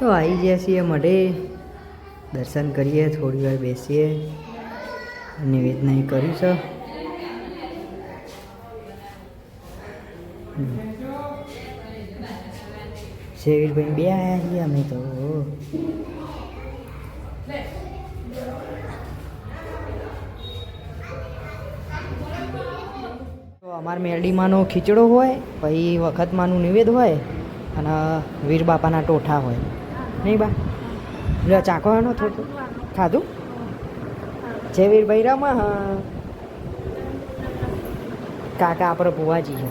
તો આવી ગયા છીએ મઢે. દર્શન કરીએ, થોડી વાર બેસીએ. નિવેદના એ કર્યું છે. શેરભાઈ બે આવ્યા છીએ અમે તો. અમારા મેરડીમાંનો ખીચડો હોય, પછી વખતમાંનું નિવેદ હોય, અને વીર બાપાના ટોઠા હોય. નહીં બા? લે ચાકો એનો થોડું. ખાધું? જે વીરભાઈ રમા હા. કાકા આપણે ભુવાજી છે.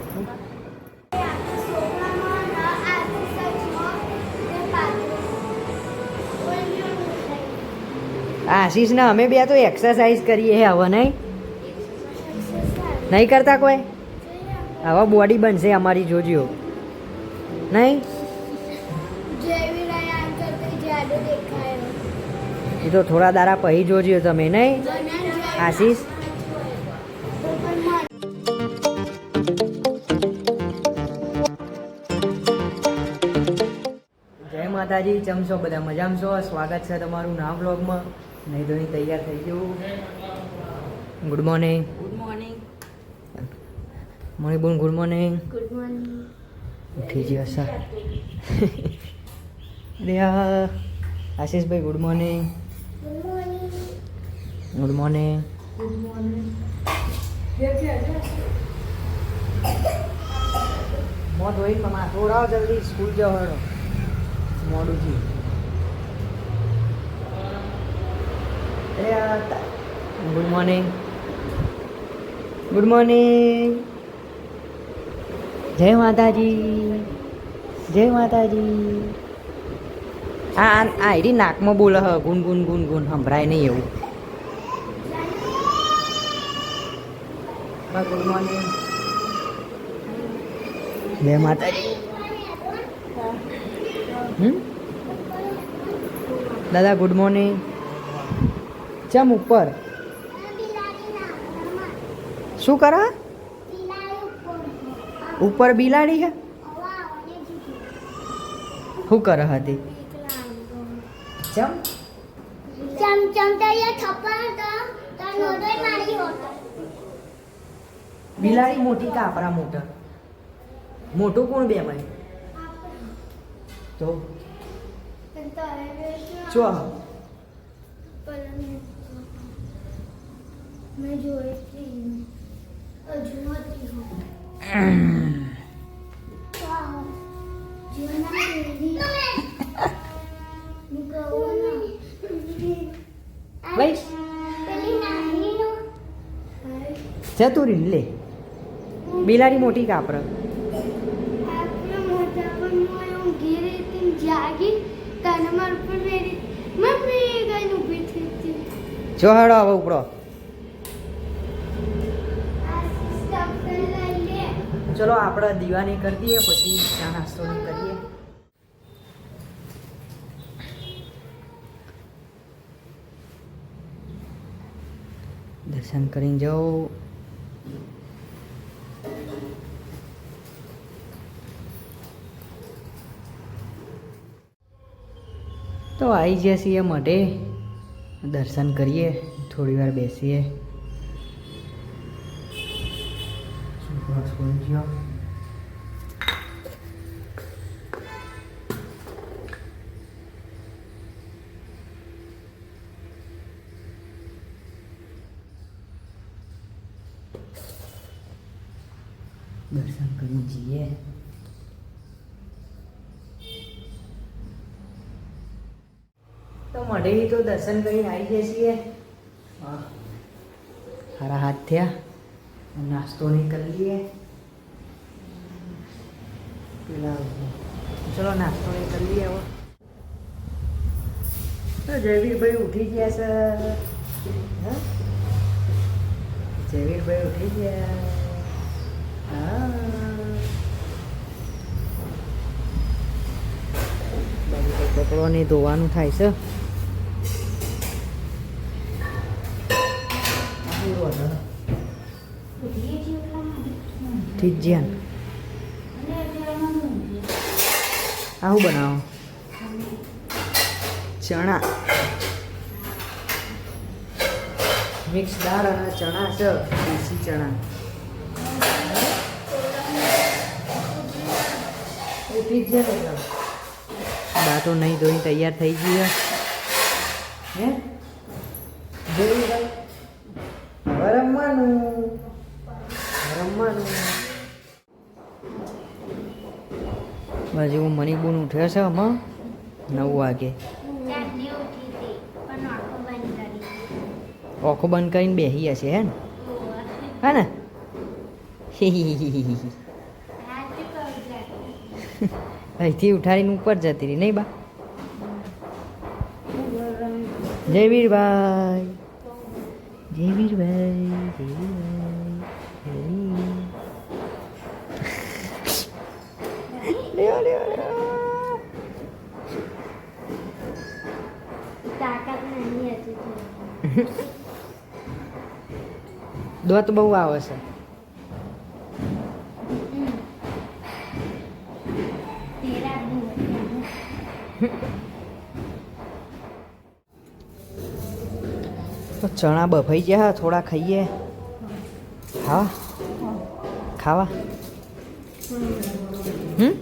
આશીષ ને અમે બે તો એક્સરસાઇઝ કરીએ હે, હવે નહીં? નહીં કરતા કોઈ? હવે બોડી બનશે અમારી જોજો નહીં? એ તો થોડા દારા પહી જોજો તમે નહીં? આશીષ? જય માતાજી ચમશો બધા મજામાં છો? સ્વાગત છે તમારું ના બ્લોગમાં નહીં તો તૈયાર થઈ ગયું. Good morning good morning Maniben good morning good morning ઉઠી ગયો sir આશીષભાઈ good morning good morning good morning મોં ધોઈ થોડા જલ્દી સ્કૂલ જવાનો. મોડું થયું ગુડ મોર્નિંગ ગુડ મોર્નિંગ જય માતાજી. જય માતાજી. આ આ આ નાકમાં બોલે હ ગુન ગુન ગુન ગુન સંભળાય નહીં એવું. ગુડ મોર્નિંગ બે માતાજી. દાદા ગુડ મોર્નિંગ. ચમ ઉપર? શું કરા? ઉપર બિલાડી છે શું કર હતી ચમ? ચમચમતા થપ્પા તો તો નોડોય મારી હોતો. બિલાડી મોટી કાપરા મોટા? મોટું કોણ બે ભાઈ? તો? ચો મેં જોઈ હતી હજુ નથી મમ્મી લે. બિલાડી મોટી હતી જો હેડો હવે ઉપડો. ચલો આપણે દીવાની કરી દઈએ પછી ચા નાસ્તો કરીએ. દર્શન કરીને જાઓ. તો આવી ગયા છીએ મઢે દર્શન કરીએ થોડી વાર બેસીએ છોકરો સ્કૂલ ગયો દર્શન કરી જઈએ તો મઢે તો દર્શન કરીને આવી જઈએ છીએ. સારા હાથ થયા. નાસ્તો નહીં કરી લઈએ. પેલા ચલો નાસ્તો નહીં કરી લઈએ હવે. તો જયવીરભાઈ ઉઠી ગયા સર હા? જયવીરભાઈ ઉઠી ગયા. હા. કપડો ને ધોવાનું થાય છે. જ્યાં આવું બનાવો? ચણા. મિક્સ દાળ અને ચણા છે, દેશી ચણા. ઉઠી જ જાય ને બા તો નહીં ધોઈને તૈયાર થઈ ગઈ હે. જોયું રમવાનું રમવાનું મણિબુન ઉઠ્યો છે હમણાં નવ વાગે. ઓખો બંધ કરીને બેસી હશે હે ને? હા ને. અહીંથી ઉઠાડીને ઉપર જતી રહી, નહીં બા? જય વીરભાઈ. જય વીરભાઈ જય વીરભાઈ. દોત બહુ આવે છે હમ. તેરા દૂધ. તો ચણા બફાઈ ગયા થોડા ખાઈએ. હા ખાવા? હમ?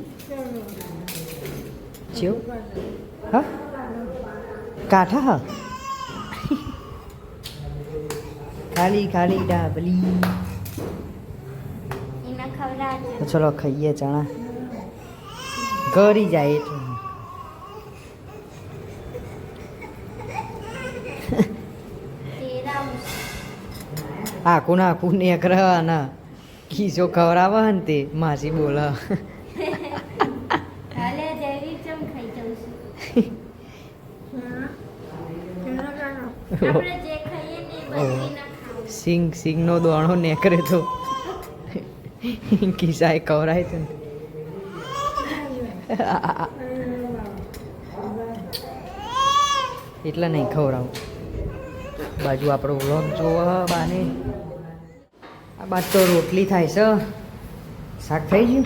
જેવું? હા? કાઠા હા? ખાલી ખાલી ડાબલી. ચલો ખાઈએ ચણા. ઘરી જાય એટલું. ખાઈ જવું છું. આપણે જે ખાઈએ ને તે માસી ના ખાવું. સિંગ સિંગનો દોણો નેકરે તો. ખિસ્સાએ કવરાય છે ને એટલે નહીં ખવડાવું. બાજુ આપણો વ્લોગ જોવો, બાને. આ બાદ તો રોટલી થાય છે. શાક થઈ ગયું.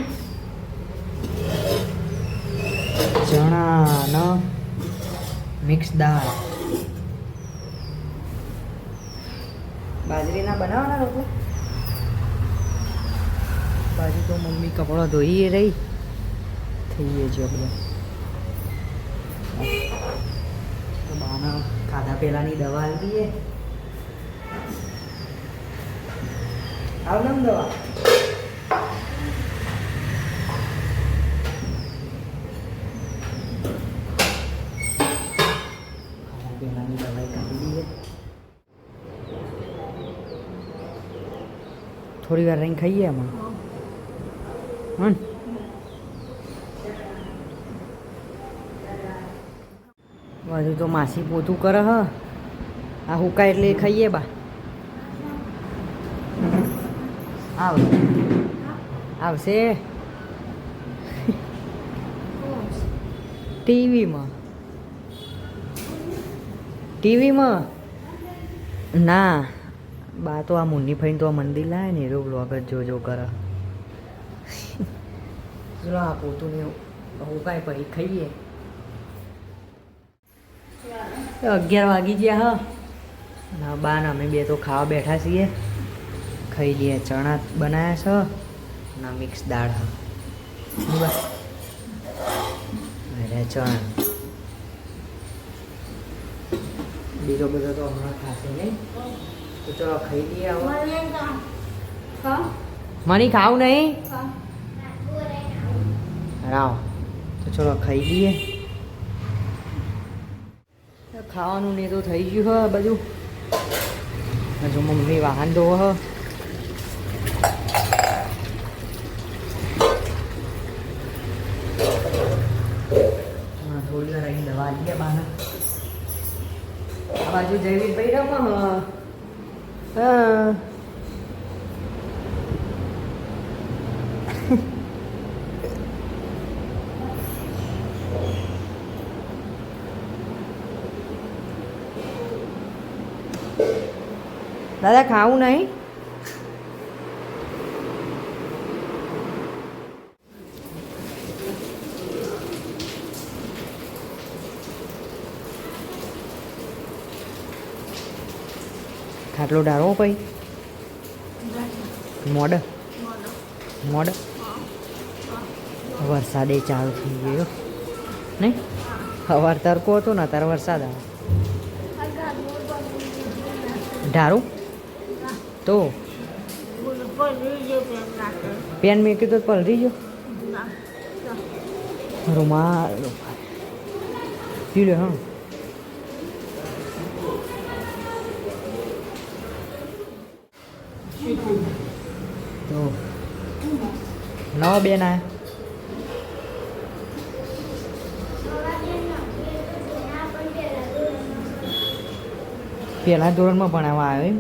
ચણા ને મિક્સ દાળ. બાજરીના બનાવવાના લોકો? બાજુ તો મમ્મી કપડાં ધોઈએ રહી. થઈએ છીએ બધા તો બાના ખાધા પહેલાની દવા આવીએ દઈએ આવ દવા. ખાધા દવાઈ કાઢી દઈએ. થોડી વાર રહીને ખાઈએ એમાં હં. બાજુ તો માસી પોતું કરે હ. આ હુકા એટલે ખાઈએ બા. આવ આવશે. ટીવીમાં. ટીવીમાં? ના. બા તો આ મુન્ની ફઈને તો આ મંદિર લાવે ને એરો બ્લોગ જ જોજો કરે. ચલો આ પોતું ને હું કાંઈ પછી ખાઈએ. અગિયાર વાગી ગયા હા. બાન અમે બે તો ખાવા બેઠા છીએ. ખાઈ લઈએ ચણા બનાવ્યા છે ના મિક્સ દાળ હા. અરે ચણા. બીજો બધો તો હમણાં ખાશે નહીં. તો ચલો ખાઈ લઈએ આવો. મની ખાવું નહીં? રાવ. તો ચલો ખાઈ લઈએ. ખાવાનું ને તો થઈ ગયું હ બધું હજુ મમ્મી વાહન ધોવો હ હા, થોડી વાર અહીં દવા લઈએ બાના આ બાજુ જયવીરભાઈ રમ હ દાદા, ખાવું નહીં? ખાટલો ડાળવો પછી? મોડ? મોડ? વરસાદે ચાલુ થઈ ગયો. નહીં? સવાર તડકો હતો ને, અત્યારે વરસાદ આવે. ઢારું તો? પેન મેં કીધું તો પલરી ગયો. રૂમાલ પી લે, હા. તો, નવા બેન આ પહેલા ધોરણમાં ભણાવવા આવ્યો એમ.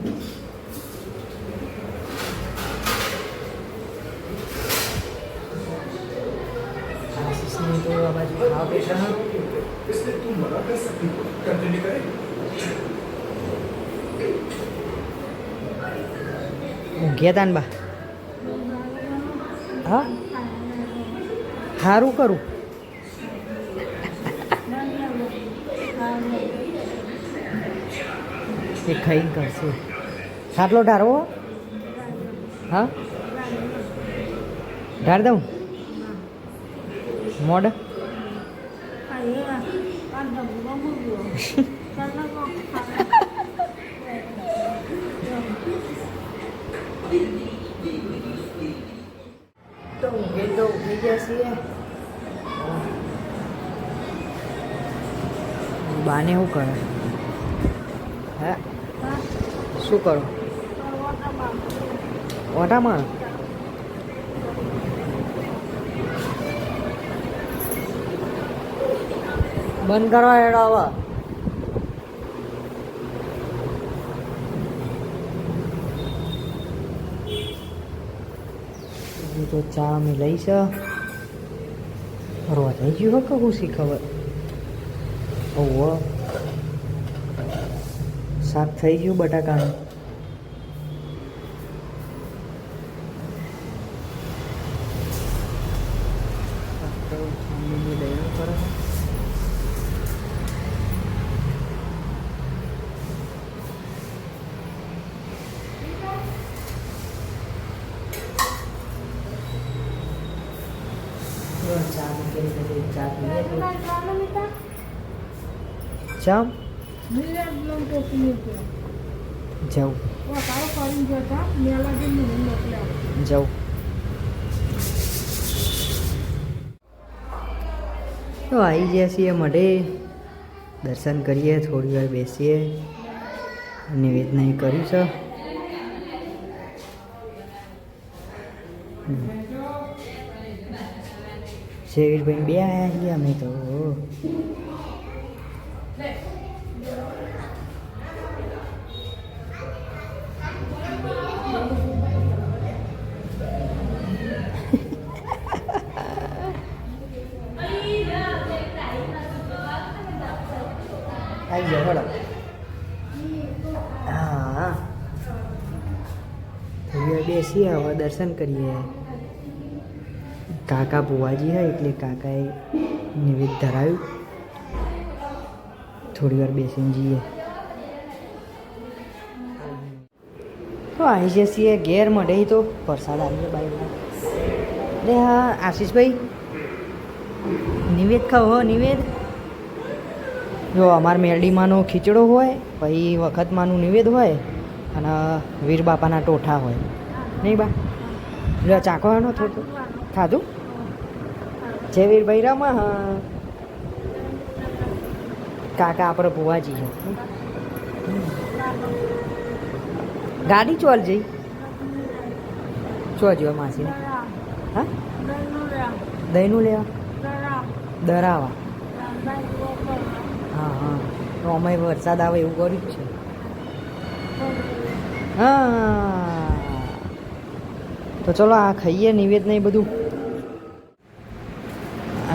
આશીષની તો આ બાજુ ખાવા બેઠા इसलिए तुम मना कर सकती हो कंटिन्यू करें ઊંઘ્યા તા ને બા હા સારું કરું એ ખાઈ કરશે ખાટલો ઢારવો હા ઢાર દઉં મોડ? તો તો ગયા છીએ. બાને શું કરે? હે? શું કરો? ઓટામાં? બંધ કરવા હેડો હવે. તો ચા અમે લઈશ રોજ થઈ ગયું હોય કહું શી ખબર? ઓહો. શાક થઈ ગયું બટાકાનું શાક તો મમ્મીની દયણું કરે છે. જો ચા મૂકેલી છે, તે તો. જાઉં. જાઉં. તો આવી ગયા છીએ મઢે. દર્શન કરીએ, થોડી વાર બેસીએ. નિવેદના કર્યું છે. હમ. ભાઈ બે આવ્યા છીએ અમે તો. આવી ગયો હળો હા. બેસીએ હવે દર્શન કરીએ. કાકા ભુવાજી હોય એટલે કાકાએ નિવેદ ધરાવ્યું. થોડી વાર બેસીને જઈએ. તો આવી જઈએ ઘેર મળે તો. પ્રસાદ આવીએ બાઈકમાં અરે હા, આશીષભાઈ. નિવેદ ખાવ હો, નિવેદ. જો અમાર મેરડીમાંનો ખીચડો હોય, પછી વખતમાંનું નિવેદ હોય, અને વીર બાપાના ટોઠા હોય. નહીં બા? એનો થોડું. ખાધું? જય વીરભાઈ રમા હા. કાકા આપણે ભુવાજી છે. ગાડી ચોલ જઈ ચો જો માસીને? હા? દહીંનું લેવા દરાવા. હા હા. તો અમે વરસાદ આવે એવું કર્યું જ છે. હા. તો ચલો આ ખાઈએ નિવેદ નહીં બધું.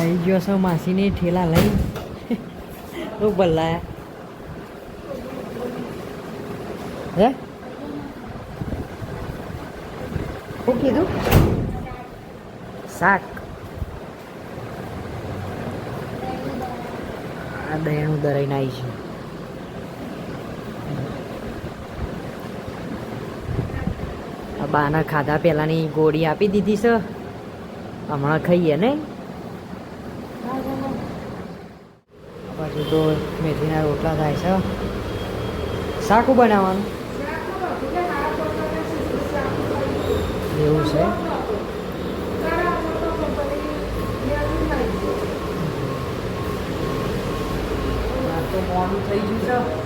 આવી ગયો છો માસીને ઠેલા લઈ શું ભલાયા હે શું કીધું શાક આ દયાનું દરાઈને આવી છે બાના ખાધા પહેલાંની ગોળી આપી દીધી છે હમણાં ખાઈએ નહીં બાજુ તો મેથીના રોટલા થાય છે. શાકું બનાવવાનું. એવું છે. તો મોડું થઈ ગયું છે.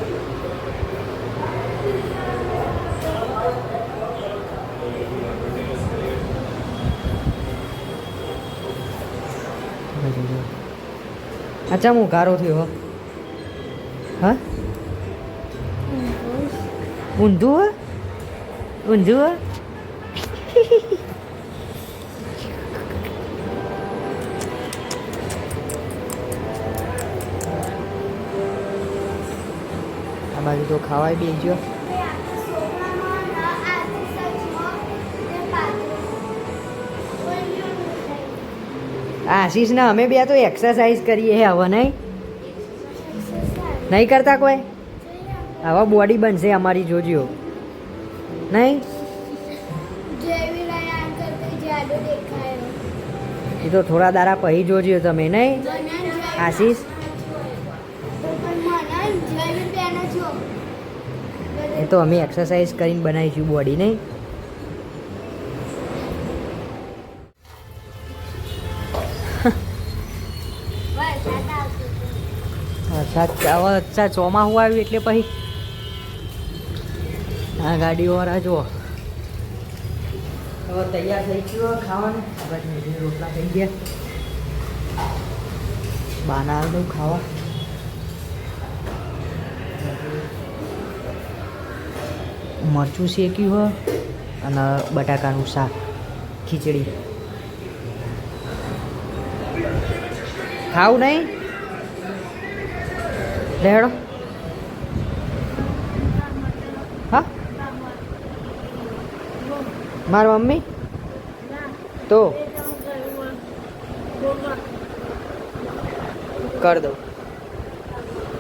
અચ્છા હું ગારો થયો હા? ઊંધું, હે? ઊંધું, હે? આ બાજુ તો ખાવાય બી ગયો. આશીષ ના અમે બે તો એક્સરસાઇઝ કરીએ હે હવે નહીં? નહીં કરતા કોઈ? હવે બોડી બનશે અમારી જોજો નહીં? એ તો થોડા દારા પછી જોજો તમે નહીં? આશીષ? એ તો અમે એક્સરસાઇઝ કરીને બનાવીશું બોડી નહીં? વરસાદ હવે અચ્છા ચોમાસું આવ્યું એટલે પછી આ ગાડીવાળા જુઓ. તૈયાર થઈ ગયું ખાવાનું. આપણે રોટલા થઈ ગયા. બાના દઉં ખાવા. મરચું શેક્યું હોય અને બટાકાનું શાક, ખીચડી. ખાવું નહીં? લેડો હા? મારી મમ્મી? તો? કર દઉં.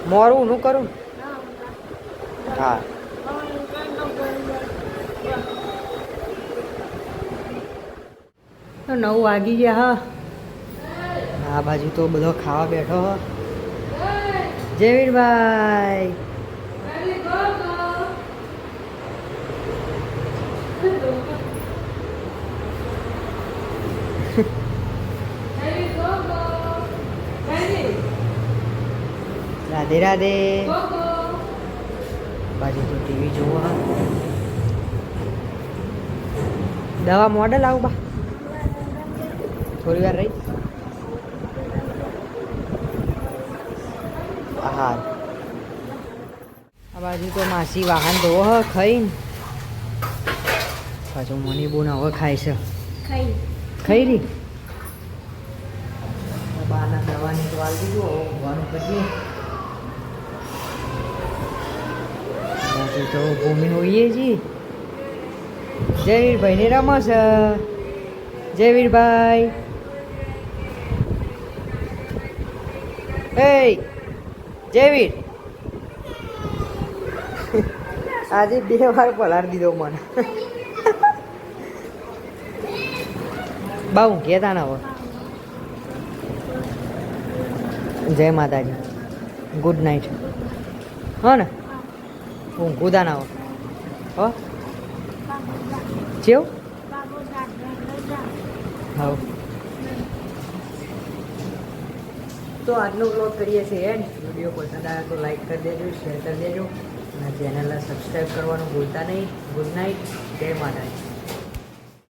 મોરું હું કરું હા. નવ વાગી ગયા હા. આ બાજુ તો બધો ખાવા બેઠો હ. જયવીરભાઈ રાધે રાધે બાજુ તો ટીવી જોવો હા દવા મોડલ આવું બા થોડી વાર રહી હા આ બાજુ તો માસી વાહન ધોવો હ ખાઈને. પાછું મની બોન હવે ખાય છે. ખાઈ. ખાઈ રહી બાના દવાની તો આવી દીધું ઊંઘવાનું કરીએ. બાજુ તો ભૂમિ હોઈએ જી. જયવીરભાઈને રમસ જયવીરભાઈ એ જયવીર આજે બે વાર પલાળી દીધો મને. બા હું કહેતા ના જય માતાજી. ગુડ નાઇટ હો ને? હું ગુદા ના હો? જેવ? હા તો આજનો બ્લોગ કરીએ છીએ એન્ડ. વીડિયો પસંદ આવે તો લાઈક કરી દેજો શેર કરી દેજો. અને ચેનલને સબસ્ક્રાઈબ કરવાનું ભૂલતા નહીં. ગુડ નાઇટ જય માતાજી.